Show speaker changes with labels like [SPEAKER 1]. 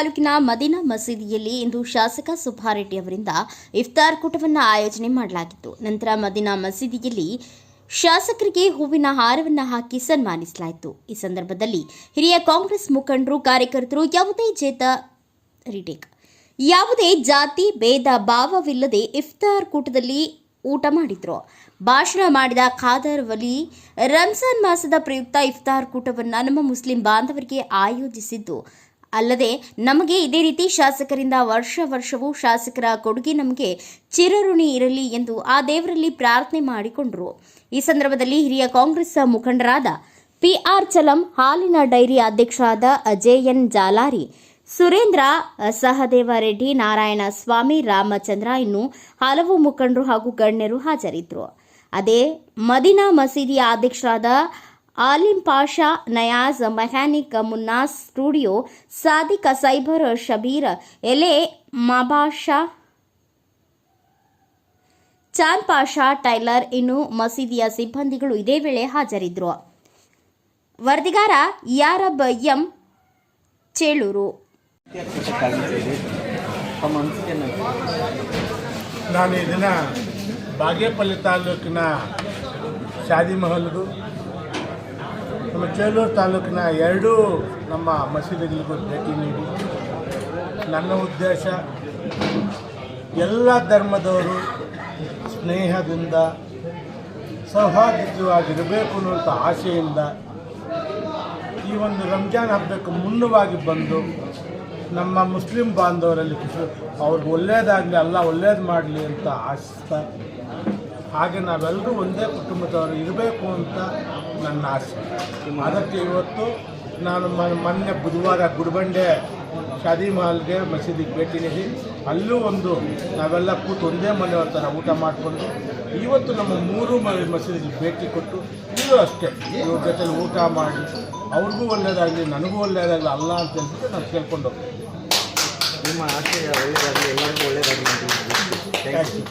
[SPEAKER 1] ತಾಲೂಕಿನ ಮದೀನಾ ಮಸೀದಿಯಲ್ಲಿ ಇಂದು ಶಾಸಕ ಸುಬ್ಬಾರೆಡ್ಡಿ ಅವರಿಂದ ಇಫ್ತಾರ್ ಕೂಟವನ್ನು ಆಯೋಜನೆ ಮಾಡಲಾಗಿತ್ತು. ನಂತರ ಮದೀನಾ ಮಸೀದಿಯಲ್ಲಿ ಶಾಸಕರಿಗೆ ಹೂವಿನ ಹಾರವನ್ನು ಹಾಕಿ ಸನ್ಮಾನಿಸಲಾಯಿತು. ಈ ಸಂದರ್ಭದಲ್ಲಿ ಹಿರಿಯ ಕಾಂಗ್ರೆಸ್ ಮುಖಂಡರು, ಕಾರ್ಯಕರ್ತರು, ಯಾವುದೇ ಜೇತ, ರಿಟೇಕ್, ಯಾವುದೇ ಜಾತಿ, ಭೇದ, ಭಾವವಿಲ್ಲದೆ ಇಫ್ತಾರ್ ಕೂಟದಲ್ಲಿ ಊಟ ಮಾಡಿದ್ರು. ಭಾಷಣ ಮಾಡಿದ ಖಾದರ್ ವಲಿ, ರಂಜಾನ್ ಮಾಸದ ಪ್ರಯುಕ್ತ ಇಫ್ತಾರ್ ಕೂಟವನ್ನು ನಮ್ಮ ಮುಸ್ಲಿಂ ಬಾಂಧವರಿಗೆ ಆಯೋಜಿಸಿದ್ದು ಅಲ್ಲದೆ ನಮಗೆ ಇದೇ ರೀತಿ ಶಾಸಕರಿಂದ ವರ್ಷ ವರ್ಷವೂ ಶಾಸಕರ ಕೊಡುಗೆ ನಮಗೆ ಚಿರಋಣಿ ಇರಲಿ ಎಂದು ಆ ದೇವರಲ್ಲಿ ಪ್ರಾರ್ಥನೆ ಮಾಡಿಕೊಂಡರು. ಈ ಸಂದರ್ಭದಲ್ಲಿ ಹಿರಿಯ ಕಾಂಗ್ರೆಸ್ ಮುಖಂಡರಾದ ಪಿ ಆರ್ ಚಲಂ, ಹಾಲಿನ ಡೈರಿ ಅಧ್ಯಕ್ಷರಾದ ಅಜಯನ್ ಜಾಲಾರಿ, ಸುರೇಂದ್ರ ಸಹದೇವ ರೆಡ್ಡಿ ನಾರಾಯಣ ಸ್ವಾಮಿ, ರಾಮಚಂದ್ರ ಇನ್ನು ಹಲವು ಮುಖಂಡರು ಹಾಗೂ ಗಣ್ಯರು ಹಾಜರಿದ್ದರು ಅದೇ ಮದಿನಾ ಮಸೀದಿಯ ಅಧ್ಯಕ್ಷರಾದ Alim Pasha, Nayaz mechanic Munnas, studio, Sadika, cyber, Shabbir, ಎಲೆ, ಮಾಬಾಷಾ, ಚಾನ್ ಪಾಷಾ, ಟೈಲರ್, ಇನ್ನು ಮಸೀದಿಯ ಸಿಬ್ಬಂದಿಗಳು ಇದೇ ವೇಳೆ ಹಾಜರಿದ್ದರು ವರದಿಗಾರ ಯಾರಬ್ ಎಂ ಚೇಳೂರು.
[SPEAKER 2] ನಾನು ಇದನ್ನು ಬಾಗೇಪಲ್ಲಿ ತಾಲೂಕಿನ ಶಾದಿ ನಮ್ಮ ಚೇಳೂರು ತಾಲೂಕಿನ ಎರಡೂ ನಮ್ಮ ಮಸೀದಿಗಳಿಗೂ ಭೇಟಿ ನೀಡಿ. ನನ್ನ ಉದ್ದೇಶ, ಎಲ್ಲ ಧರ್ಮದವರು ಸ್ನೇಹದಿಂದ ಸೌಹಾರ್ದವಾಗಿರಬೇಕು ಅನ್ನುವಂಥ ಆಶೆಯಿಂದ ಈ ಒಂದು ರಂಜಾನ್ ಹಬ್ಬಕ್ಕೆ ಮುನ್ನವಾಗಿ ಬಂದು ನಮ್ಮ ಮುಸ್ಲಿಂ ಬಾಂಧವರಲ್ಲಿ ಖುಷಿ ಅವ್ರಿಗೆ ಒಳ್ಳೇದಾಗಲಿ ಅಲ್ಲ ಒಳ್ಳೇದು ಮಾಡಲಿ ಅಂತ ಆಶಿಸ್ತಾ ಹಾಗೆ ನಾವೆಲ್ಲರೂ ಒಂದೇ ಕುಟುಂಬದವರು ಇರಬೇಕು ಅಂತ ನನ್ನ ಆಸೆ. ಅದಕ್ಕೆ ಇವತ್ತು ನಾನು ಮೊನ್ನೆ ಬುಧವಾರ ಗುಡಬಂಡೆ ಶಾದಿ ಮಹಲ್ಗೆ ಮಸೀದಿಗೆ ಭೇಟಿ ನೀಡಿ ಅಲ್ಲೂ ಒಂದು ನಾವೆಲ್ಲ ಕೂತು ಒಂದೇ ಮನೆಯವ್ರ ಥರ ಊಟ ಮಾಡಿಕೊಂಡು ಇವತ್ತು ನಮ್ಮ ಮೂರು ಮನೆ ಮಸೀದಿಗೆ ಭೇಟಿ ಕೊಟ್ಟು ಇದು ಅಷ್ಟೇ ಇವ್ರ ಜೊತೆಲಿ ಊಟ ಮಾಡಿ ಅವ್ರಿಗೂ ಒಳ್ಳೇದಾಗಲಿ ನನಗೂ ಒಳ್ಳೇದಾಗಲಿ ಅಲ್ಲ ಅಂತ ಹೇಳ್ಬಿಟ್ಟು ನಾನು ಕೇಳ್ಕೊಂಡು ಹೋಗ್ತೀನಿ.
[SPEAKER 3] ನಿಮ್ಮ ಆಸೆ ಒಳ್ಳೆಯದಾಗಲಿ ಎಲ್ಲರಿಗೂ ಒಳ್ಳೆಯದಾಗಲಿ ಅಂತ
[SPEAKER 2] ಥ್ಯಾಂಕ್ ಯು